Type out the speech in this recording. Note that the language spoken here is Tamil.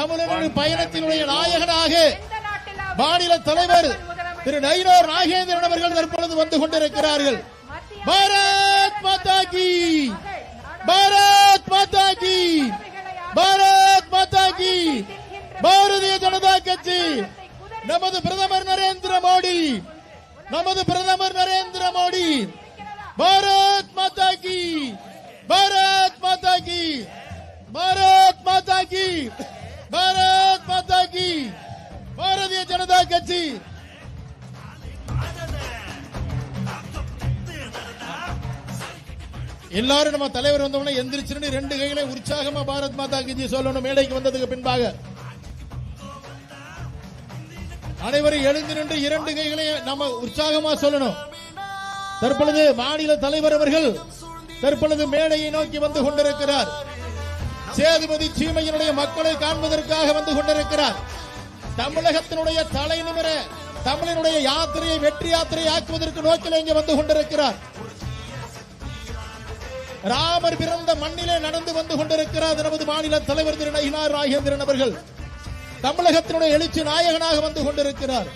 தமிழரின் பயணத்தினுடைய நாயகனாக மாநில தலைவர் திரு நயினோர் நாகேந்திரன் அவர்கள் தற்பொழுது வந்து கொண்டிருக்கிறார்கள். பாரத் மாதா கி. பாரத் மாதா கி. பாரத் மாதா கி. பாரதிய ஜனதா கட்சி. நமது பிரதமர் நரேந்திர மோடி. நமது பிரதமர் நரேந்திர மோடி. பாரத் மாதா கி. பாரத் மாதா கி. பாரத் மாதா கி. பாரத் மாதா கி. பாரதிய ஜனதா கட்சி. எல்லாரும் நம்ம தலைவர் வந்தோம்னா எந்திரிச்சிருந்து ரெண்டு கையில உற்சாகமா பாரத் மாதா கிஜி சொல்லணும். மேடைக்கு வந்ததுக்கு பின்பாக. அனைவரும் எழுந்து நின்று இரண்டு கைகளையும் நம்ம உற்சாகமா சொல்லணும். தற்பொழுது மாநில தலைவர் அவர்கள் தற்பொழுது மேடையை நோக்கி வந்து கொண்டிருக்கிறார். சேதுபதி சீமையினுடைய மக்களை காண்பதற்காக வந்து கொண்டிருக்கிறார். தமிழகத்தினுடைய தலை நிமிர தமிழனுடைய யாத்திரையை வெற்றி யாத்திரை ஆக்குவதற்கு நோக்கில் இங்கே வந்து கொண்டிருக்கிறார். ராமர் பிறந்த மண்ணிலே நடந்து வந்து கொண்டிருக்கிறார் நமது மாநில தலைவர் திரு நயினார் ராகேந்திரன் அவர்கள். தமிழகத்தினுடைய எழுச்சி நாயகனாக வந்து கொண்டிருக்கிறார்.